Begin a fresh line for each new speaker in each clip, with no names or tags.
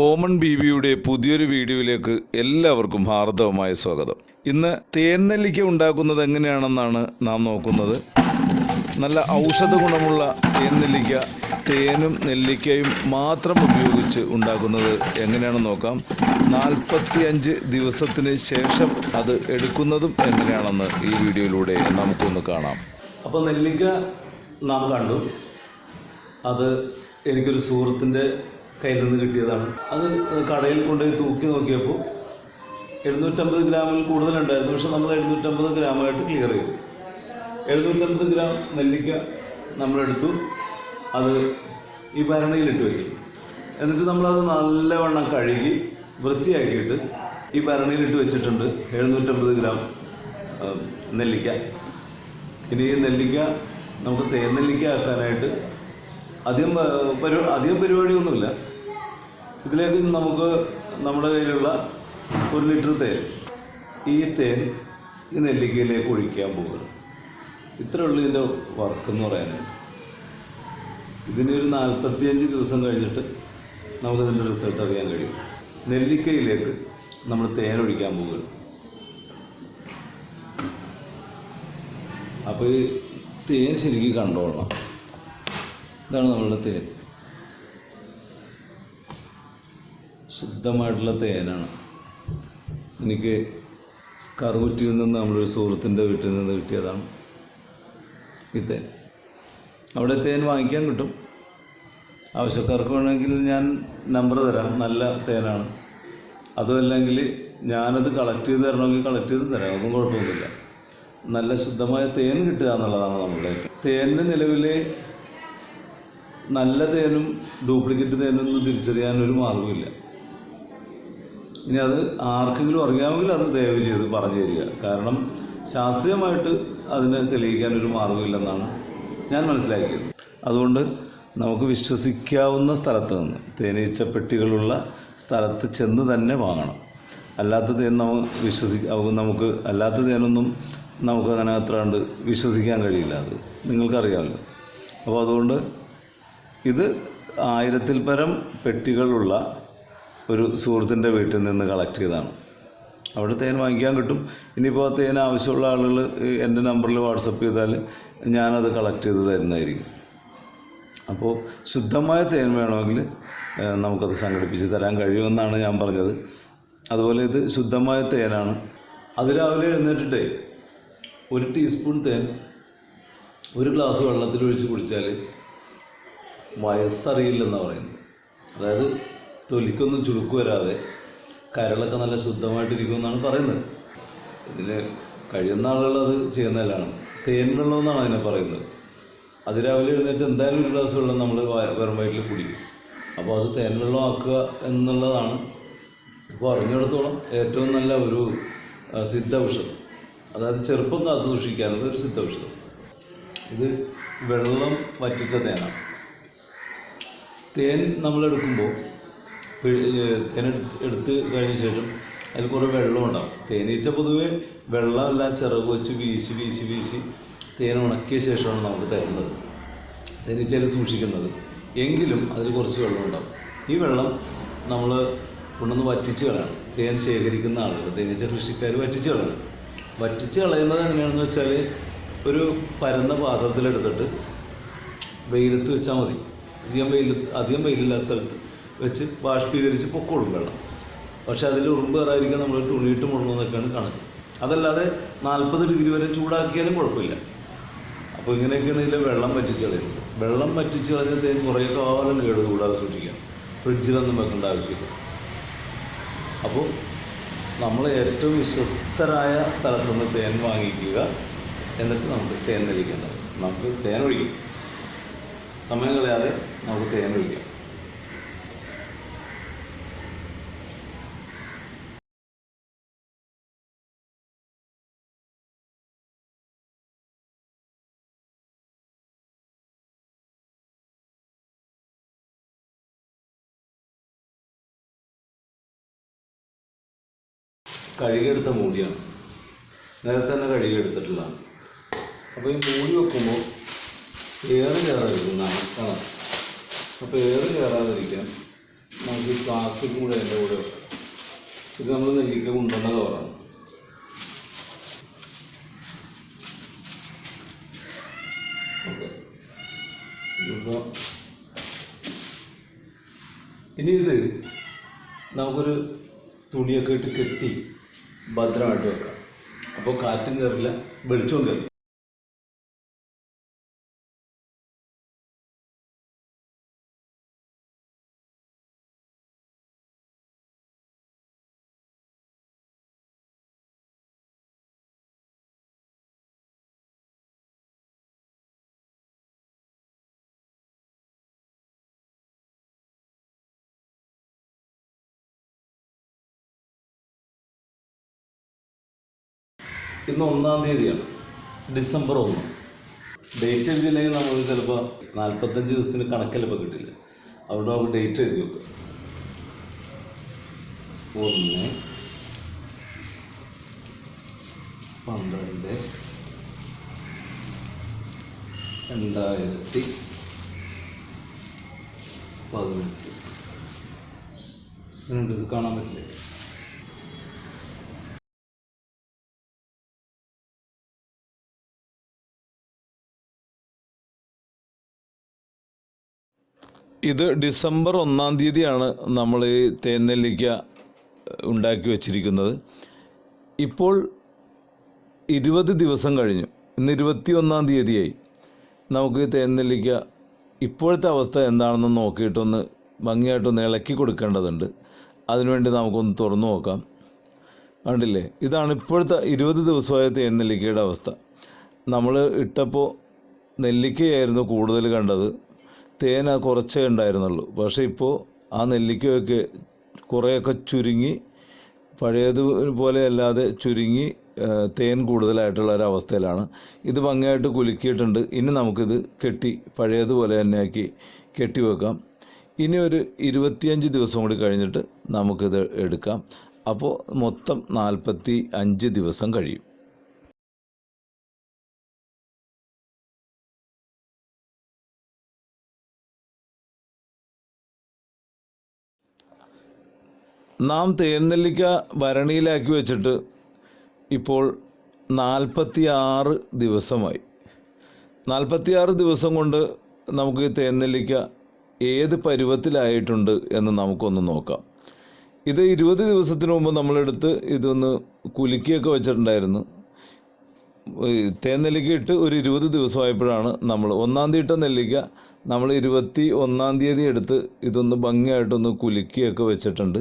Common ബീവിയുടെ പുതിയൊരു വീഡിയോയിലേക്ക് എല്ലാവർക്കും ഹാർദവമായ സ്വാഗതം. ഇന്ന് തേൻ നെല്ലിക്ക ഉണ്ടാക്കുന്നത് എങ്ങനെയാണെന്നാണ് നാം നോക്കുന്നത്. നല്ല ഔഷധ ഗുണമുള്ള തേൻ നെല്ലിക്ക തേനും നെല്ലിക്കയും മാത്രം ഉപയോഗിച്ച് ഉണ്ടാക്കുന്നത് എങ്ങനെയാണെന്ന് നോക്കാം. നാൽപ്പത്തി അഞ്ച് ദിവസത്തിന് ശേഷം അത് എടുക്കുന്നതും എങ്ങനെയാണെന്ന് ഈ വീഡിയോയിലൂടെ നമുക്കൊന്ന് കാണാം.
അപ്പോൾ നെല്ലിക്ക നാം കണ്ടു. അത് എനിക്കൊരു സുഹൃത്തിന്റെ കയ്യിൽ നിന്ന് കിട്ടിയതാണ്. അത് കടയിൽ കൊണ്ടുപോയി തൂക്കി നോക്കിയപ്പോൾ എഴുന്നൂറ്റമ്പത് ഗ്രാമിൽ കൂടുതലുണ്ടായിരുന്നു. പക്ഷെ നമ്മൾ എഴുന്നൂറ്റമ്പത് ഗ്രാമായിട്ട് ക്ലിയർ ചെയ്തു. എഴുന്നൂറ്റമ്പത് ഗ്രാം നെല്ലിക്ക നമ്മളെടുത്തു. അത് ഈ ഭരണിയിലിട്ട് വെച്ചു എന്നിട്ട് നമ്മളത് നല്ലവണ്ണം കഴുകി വൃത്തിയാക്കിയിട്ട് ഈ ഭരണിയിലിട്ട് വെച്ചിട്ടുണ്ട് എഴുന്നൂറ്റമ്പത് ഗ്രാം നെല്ലിക്ക. ഇനി ഈ നെല്ലിക്ക നമുക്ക് തേൻ നെല്ലിക്ക ആക്കാനായിട്ട് അധികം അധികം പരിപാടിയൊന്നുമില്ല. ഇതിലേക്ക് നമുക്ക് നമ്മുടെ കയ്യിലുള്ള ഒരു ലിറ്റർ തേൻ ഈ തേൻ ഈ നെല്ലിക്കയിലേക്ക് ഒഴിക്കാൻ പോകുന്നു. ഇത്രേ ഉള്ളൂ ഇതിന്റെ വർക്ക് എന്ന് പറയാൻ ഇതിനൊരു നാൽപ്പത്തിയഞ്ച് ദിവസം കഴിഞ്ഞിട്ട് നമുക്കതിന്റെ റിസൾട്ട് അറിയാൻ കഴിയും. നെല്ലിക്കയിലേക്ക് നമ്മൾ തേൻ ഒഴിക്കാൻ പോകുന്നു. അപ്പോൾ ഈ തേൻ ശരിക്കും കണ്ടോളണം. ഇതാണ് നമ്മളുടെ തേൻ. ശുദ്ധമായിട്ടുള്ള തേനാണ്. എനിക്ക് കറുകുറ്റിയിൽ നിന്ന് നമ്മളൊരു സുഹൃത്തിന്റെ വീട്ടിൽ നിന്ന് കിട്ടിയതാണ് ഈ തേൻ. അവിടെ തേൻ വാങ്ങിക്കാൻ കിട്ടും. ആവശ്യക്കാർക്ക് വേണമെങ്കിൽ ഞാൻ നമ്പർ തരാം. നല്ല തേനാണ്. അതുമല്ലെങ്കിൽ ഞാനത് കളക്ട് ചെയ്ത് തരണമെങ്കിൽ കളക്ട് ചെയ്ത് തരാം. ഒന്നും കുഴപ്പമൊന്നുമില്ല. നല്ല ശുദ്ധമായ തേൻ കിട്ടുക എന്നുള്ളതാണ് നമ്മുടെ തേനിന്റെ നിലവിൽ നല്ല തേനും ഡ്യൂപ്ലിക്കേറ്റ് തേനൊന്നും തിരിച്ചറിയാനൊരു മാർഗമില്ല ഇനി അത് ആർക്കെങ്കിലും അറിയാമെങ്കിൽ അത് ദയവ് ചെയ്ത് പറഞ്ഞു തരിക. കാരണം ശാസ്ത്രീയമായിട്ട് അതിനെ തെളിയിക്കാൻ ഒരു മാർഗമില്ലെന്നാണ് ഞാൻ മനസ്സിലാക്കിയത്. അതുകൊണ്ട് നമുക്ക് വിശ്വസിക്കാവുന്ന സ്ഥലത്ത് നിന്ന് തേനീച്ച പെട്ടികളുള്ള സ്ഥലത്ത് ചെന്ന് തന്നെ വാങ്ങണം. അല്ലാത്ത തേൻ നമുക്ക് വിശ്വസി നമുക്ക് അല്ലാത്ത തേനൊന്നും നമുക്ക് അങ്ങനെ അത്ര കണ്ട് വിശ്വസിക്കാൻ കഴിയില്ല അത്. നിങ്ങൾക്കറിയാമല്ലോ. അപ്പോൾ അതുകൊണ്ട് ഇത് ആയിരത്തിൽ പരം പെട്ടികളുള്ള ഒരു സുഹൃത്തിന്റെ വീട്ടിൽ നിന്ന് കളക്ട് ചെയ്തതാണ്. അവിടെ തേൻ വാങ്ങിക്കാൻ കിട്ടും. ഇനിയിപ്പോൾ തേൻ ആവശ്യമുള്ള ആളുകൾ എന്റെ നമ്പറിൽ വാട്സപ്പ് ചെയ്താൽ ഞാനത് കളക്ട് ചെയ്ത് തരുന്നതായിരിക്കും. അപ്പോൾ ശുദ്ധമായ തേൻ വേണമെങ്കിൽ നമുക്കത് സംഘടിപ്പിച്ച് തരാൻ കഴിയുമെന്നാണ് ഞാൻ പറഞ്ഞത്. അതുപോലെ ഇത് ശുദ്ധമായ തേനാണ്. അതിരാവിലെ എഴുന്നേറ്റിട്ടേ ഒരു ടീസ്പൂൺ തേൻ ഒരു ഗ്ലാസ് വെള്ളത്തിൽ ഒഴിച്ച് കുടിച്ചാൽ വയസ്സറിയില്ലെന്നാണ് പറയുന്നത്. അതായത് തൊലിക്കൊന്നും ചുളുക്ക് വരാതെ കരളൊക്കെ നല്ല ശുദ്ധമായിട്ടിരിക്കുമെന്നാണ് പറയുന്നത്. ഇതിൽ കഴിയുന്ന ആളുകൾ അത് ചെയ്യുന്നതല്ലാണ്. തേൻ അതിനെ പറയുന്നത്. അതിരാവിലെ എഴുന്നേറ്റ് എന്തായാലും ഒരു ഗ്ലാസ് വെള്ളം നമ്മൾ വെറും വയറ്റിൽ കുടിക്കും. അപ്പോൾ അത് തേൻ ആക്കുക എന്നുള്ളതാണ്. അപ്പോൾ അറിഞ്ഞിടത്തോളം ഏറ്റവും നല്ല ഒരു ആ, സിദ്ധ ഔഷധം അതായത് ചെറുപ്പം കാത്തു സൂക്ഷിക്കാനുള്ള ഒരു സിദ്ധ ഔഷധം ഇത് വെള്ളം വറ്റിച്ച തേനാണ്. തേൻ നമ്മൾ തേൻ എടുത്ത് കഴിഞ്ഞ ശേഷം അതിൽ കുറേ വെള്ളം ഉണ്ടാവും. തേനീച്ച പൊതുവെ വെള്ളമെല്ലാം ചിറക് വെച്ച് വീശി വീശി വീശി തേൻ ഉണക്കിയ ശേഷമാണ് നമുക്ക് തരുന്നത്. തേനീച്ചയിൽ സൂക്ഷിക്കുന്നത്. എങ്കിലും അതിൽ കുറച്ച് വെള്ളം ഉണ്ടാവും. ഈ വെള്ളം നമ്മൾ കൊണ്ടുവന്ന് വറ്റിച്ച് കളയണം. തേൻ ശേഖരിക്കുന്ന ആളുകൾ തേനീച്ച കൃഷിക്കാർ വറ്റിച്ച് കളയണം. വറ്റിച്ച് കളയുന്നത് എങ്ങനെയാണെന്ന് വെച്ചാൽ ഒരു പരന്ന പാത്രത്തിലെടുത്തിട്ട് വെയിലത്ത് വെച്ചാൽ മതി. അധികം വെയിൽ അധികം വെയിലില്ലാത്ത സ്ഥലത്ത്. വെച്ച് ബാഷ്പീകരിച്ച് പൊക്കോളും വെള്ളം. പക്ഷെ അതിൽ ഉറുമ്പ് കയറാതിരിക്കാൻ നമ്മൾ തുണിയിട്ട് മുഴുവെന്നൊക്കെയാണ് കണക്ക്. അതല്ലാതെ നാൽപ്പത് ഡിഗ്രി വരെ ചൂടാക്കിയാലും കുഴപ്പമില്ല. അപ്പോൾ ഇങ്ങനെയൊക്കെയാണ് ഇതിൽ വെള്ളം വറ്റിച്ച് കളയുന്നത്. വെള്ളം വറ്റിച്ച് കളഞ്ഞ തേൻ കുറേ കാലം കേട് കൂടാതെ സൂക്ഷിക്കാം. ഫ്രിഡ്ജിലൊന്നും വെക്കേണ്ട ആവശ്യമില്ല. അപ്പോൾ നമ്മൾ ഏറ്റവും വിശ്വസ്തരായ സ്ഥലത്തുനിന്ന് തേൻ വാങ്ങിക്കുക എന്നിട്ട് നമുക്ക് തേൻ നൽകിക്കേണ്ടത് നമുക്ക് തേൻ ഒഴിക്കും. സമയം കളയാതെ നമുക്ക് തേൻ ഒഴിക്കാം. കഴുകിയെടുത്ത മൂടിയാണ്. നേരത്തെ തന്നെ കഴുകിയെടുത്തിട്ടുള്ളതാണ്. അപ്പോൾ ഈ മൂടി വെക്കുമ്പോൾ ഏറെ കയറാതിരിക്കുന്നതാണ് കാണാം അപ്പോൾ ഏറെ കയറാതിരിക്കാൻ നമുക്ക് ഈ പ്ലാസ്റ്റിക് കൂടെ അതിന്റെ കൂടെ വെക്കാം. ഇത് നമ്മൾ നെല്ലിക്ക കൊണ്ടുവന്ന കവറാണ്. ഇനി ഇത് നമുക്കൊരു തുണിയൊക്കെ ഇട്ട് കെട്ടി ഭദ്രമായിട്ട് വെക്കുക അപ്പോൾ കാറ്റും കയറില്ല വെളിച്ചവും കയറില്ല ഇന്ന് ഒന്നാം തീയതിയാണ്. ഡിസംബർ ഒന്ന്. ഡേറ്റ് എഴുതിയില്ലെങ്കിൽ നമ്മൾ ചിലപ്പോൾ നാൽപ്പത്തഞ്ച് ദിവസത്തിന് കണക്കിലപ്പോൾ കിട്ടില്ല? അവിടെ നമുക്ക് ഡേറ്റ് എഴുതി വെക്കുക ഒന്ന് പന്ത്രണ്ട് രണ്ടായിരത്തി പതിനെട്ട്. ഇങ്ങനെയുണ്ട് ഇത് കാണാൻ പറ്റില്ലേ?
ഇത് ഡിസംബർ ഒന്നാം തീയതിയാണ് നമ്മൾ ഈ തേനെല്ലിക്ക ഉണ്ടാക്കി വച്ചിരിക്കുന്നത്. ഇപ്പോൾ ഇരുപത് ദിവസം കഴിഞ്ഞു. ഇന്ന് ഇരുപത്തി ഒന്നാം തീയതിയായി. നമുക്ക് തേനെല്ലിക്ക ഇപ്പോഴത്തെ അവസ്ഥ എന്താണെന്ന് നോക്കിയിട്ടൊന്ന് ഭംഗിയായിട്ടൊന്ന് ഇളക്കി കൊടുക്കേണ്ടതുണ്ട്. അതിനുവേണ്ടി നമുക്കൊന്ന് തുറന്നു നോക്കാം. കണ്ടില്ലേ? ഇതാണ് ഇപ്പോഴത്തെ ഇരുപത് ദിവസമായ തേനെല്ലിക്കയുടെ അവസ്ഥ. നമ്മൾ ഇട്ടപ്പോൾ നെല്ലിക്കയായിരുന്നു കൂടുതൽ കണ്ടത്. തേന കുറച്ചേ ഉണ്ടായിരുന്നുള്ളൂ. പക്ഷേ ഇപ്പോൾ ആ നെല്ലിക്കയൊക്കെ കുറേയൊക്കെ ചുരുങ്ങി പഴയത് പോലെ അല്ലാതെ ചുരുങ്ങി തേൻ കൂടുതലായിട്ടുള്ള ഒരു അവസ്ഥയിലാണ്. ഇത് ഭംഗിയായിട്ട് കുലുക്കിയിട്ടുണ്ട്. ഇനി നമുക്കിത് കെട്ടി പഴയതുപോലെ തന്നെ ആക്കി കെട്ടി വെക്കാം. ഇനി ഒരു ഇരുപത്തിയഞ്ച് ദിവസം കൂടി കഴിഞ്ഞിട്ട് നമുക്കിത് എടുക്കാം. അപ്പോൾ മൊത്തം നാൽപ്പത്തി അഞ്ച് ദിവസം കഴിയും. നാം തേൻനെല്ലിക്ക ഭരണിയിലാക്കി വെച്ചിട്ട് ഇപ്പോൾ നാൽപ്പത്തി ആറ് ദിവസമായി. നാൽപ്പത്തിയാറ് ദിവസം കൊണ്ട് നമുക്ക് ഈ തേൻനെല്ലിക്ക ഏത് പരുവത്തിലായിട്ടുണ്ട് എന്ന് നമുക്കൊന്ന് നോക്കാം. ഇത് ഇരുപത് ദിവസത്തിന് മുമ്പ് നമ്മളെടുത്ത് ഇതൊന്ന് കുലുക്കിയൊക്കെ വെച്ചിട്ടുണ്ടായിരുന്നു. ഈ തേനെല്ലിക്ക ഇട്ട് ഒരു ഇരുപത് ദിവസമായപ്പോഴാണ് നമ്മൾ ഒന്നാം തീയതി ഇട്ട നെല്ലിക്ക നമ്മൾ ഇരുപത്തി ഒന്നാം തീയതി എടുത്ത് ഇതൊന്ന് ഭംഗിയായിട്ടൊന്ന് കുലുക്കിയൊക്കെ വെച്ചിട്ടുണ്ട്.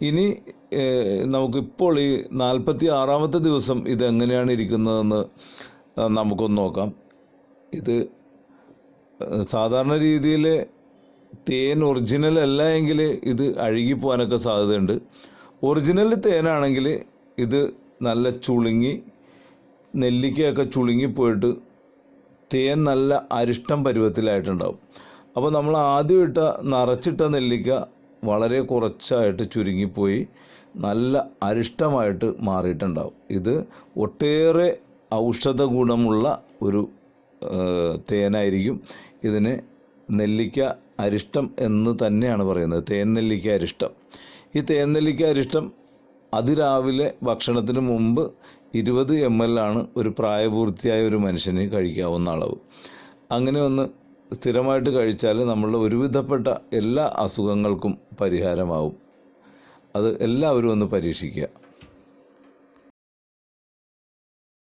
ഇനി നമുക്കിപ്പോൾ ഈ നാൽപ്പത്തി ആറാമത്തെ ദിവസം ഇതെങ്ങനെയാണ് ഇരിക്കുന്നതെന്ന് നമുക്കൊന്ന് നോക്കാം. ഇത് സാധാരണ രീതിയിൽ തേൻ ഒറിജിനൽ അല്ല എങ്കിൽ ഇത് അഴുകിപ്പോകാനൊക്കെ സാധ്യതയുണ്ട്. ഒറിജിനൽ തേനാണെങ്കിൽ ഇത് നല്ല ചുളുങ്ങി നെല്ലിക്കയൊക്കെ ചുളുങ്ങിപ്പോയിട്ട് തേൻ നല്ല അരിഷ്ടം പരുവത്തിലായിട്ടുണ്ടാവും. അപ്പോൾ നമ്മൾ ആദ്യം ഇട്ട നിറച്ചിട്ട നെല്ലിക്ക വളരെ കുറച്ചായിട്ട് ചുരുങ്ങിപ്പോയി. നല്ല അരിഷ്ടമായിട്ട് മാറിയിട്ടുണ്ടാവും. ഇത് ഒട്ടേറെ ഔഷധ ഗുണമുള്ള ഒരു തേനായിരിക്കും. ഇതിന് നെല്ലിക്ക അരിഷ്ടം എന്ന് തന്നെയാണ് പറയുന്നത്. തേൻ നെല്ലിക്ക അരിഷ്ടം. ഈ തേൻ നെല്ലിക്ക അരിഷ്ടം അതിരാവിലെ ഭക്ഷണത്തിന് മുമ്പ് ഇരുപത് എം എൽ ആണ് ഒരു പ്രായപൂർത്തിയായ ഒരു മനുഷ്യന് കഴിക്കാവുന്ന അളവ്. അങ്ങനെ ഒന്ന് സ്ഥിരമായിട്ട് കഴിച്ചാൽ നമ്മളുടെ ഒരുവിധപ്പെട്ട എല്ലാ അസുഖങ്ങൾക്കും പരിഹാരമാവും. അത് എല്ലാവരും ഒന്ന് പരീക്ഷിക്കുക.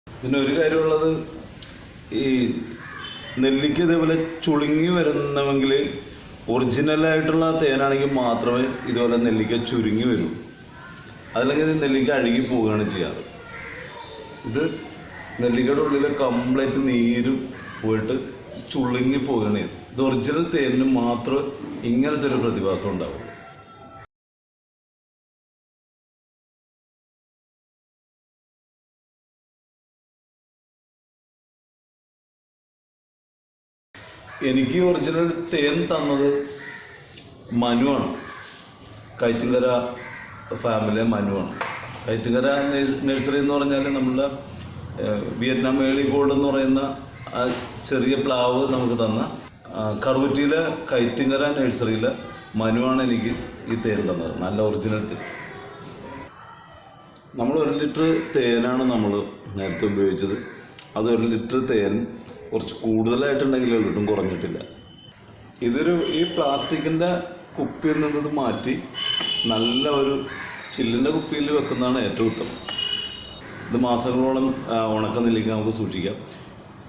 പിന്നെ ഒരു കാര്യമുള്ളത് ഈ നെല്ലിക്ക ഇതേപോലെ ചുളുങ്ങി വരുന്നവെങ്കിൽ ഒറിജിനലായിട്ടുള്ള തേനാണെങ്കിൽ മാത്രമേ ഇതുപോലെ നെല്ലിക്ക ചുരുങ്ങി വരൂ. അതല്ലെങ്കിൽ നെല്ലിക്ക അഴുകി പോവുകയാണ് ചെയ്യാറ്. ഇത് നെല്ലിക്കയുടെ ഉള്ളിലെ കംപ്ലീറ്റ് നീരും പോയിട്ട് ചുളുങ്ങി ചെയ്യുന്നത്. ഇത് ഒറിജിനൽ തേനിന് മാത്രം ഇങ്ങനത്തെ ഒരു പ്രതിഭാസം ഉണ്ടാവും എനിക്ക് ഒറിജിനൽ തേൻ തന്നത് മനുവാണ് കയറ്റുകര ഫാമിലെ മനുവാണ് കയറ്റുകര നഴ്സറി എന്ന് പറഞ്ഞാൽ നമ്മളുടെ വിയറ്റ്നാം മേളി ഗോൾഡ് എന്ന് പറയുന്ന ആ ചെറിയ പ്ലാവ് നമുക്ക് തന്ന കറുവറ്റിയിലെ കൈത്തിങ്ങര നഴ്സറിയിലെ മനുവാണ് എനിക്ക് ഈ തേൻ തന്നത്. നല്ല ഒറിജിനൽ തേൻ. നമ്മൾ ഒരു ലിറ്റർ തേനാണ് നമ്മൾ നേരത്തെ ഉപയോഗിച്ചത്. അത് ഒരു ലിറ്റർ തേൻ കുറച്ച് കൂടുതലായിട്ടുണ്ടെങ്കിലേ കിട്ടും കുറഞ്ഞിട്ടില്ല. ഇതൊരു ഈ പ്ലാസ്റ്റിക്കിന്റെ കുപ്പിയിൽ നിന്നത് മാറ്റി നല്ല ഒരു ചില്ലിന്റെ കുപ്പിയിൽ വെക്കുന്നതാണ് ഏറ്റവും ഉത്തമം. ഇത് മാസങ്ങളോളം ഉണക്കം നെല്ലിക്ക നമുക്ക് സൂക്ഷിക്കാം.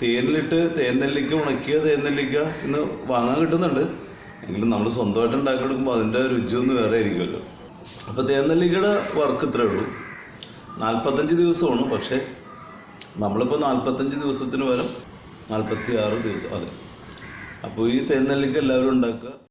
തേനിലിട്ട് തേൻനെല്ലിക്ക ഉണക്കിയ തേൻനെല്ലിക്ക ഇന്ന് വാങ്ങാൻ കിട്ടുന്നുണ്ട്. എങ്കിലും നമ്മൾ സ്വന്തമായിട്ട് ഉണ്ടാക്കിയെടുക്കുമ്പോൾ അതിന്റെ രുചിയൊന്നും വേറെ ആയിരിക്കുമല്ലോ. അപ്പോൾ തേൻ നെല്ലിക്കയുടെ വർക്ക് ഇത്രേ ഉള്ളൂ. നാൽപ്പത്തഞ്ച് ദിവസമാണ് പക്ഷേ നമ്മളിപ്പോൾ നാൽപ്പത്തഞ്ച് ദിവസത്തിന് പകരം നാൽപ്പത്തി ആറ് ദിവസം അതെ. അപ്പോൾ ഈ തേൻനെല്ലിക്ക എല്ലാവരും ഉണ്ടാക്കുക.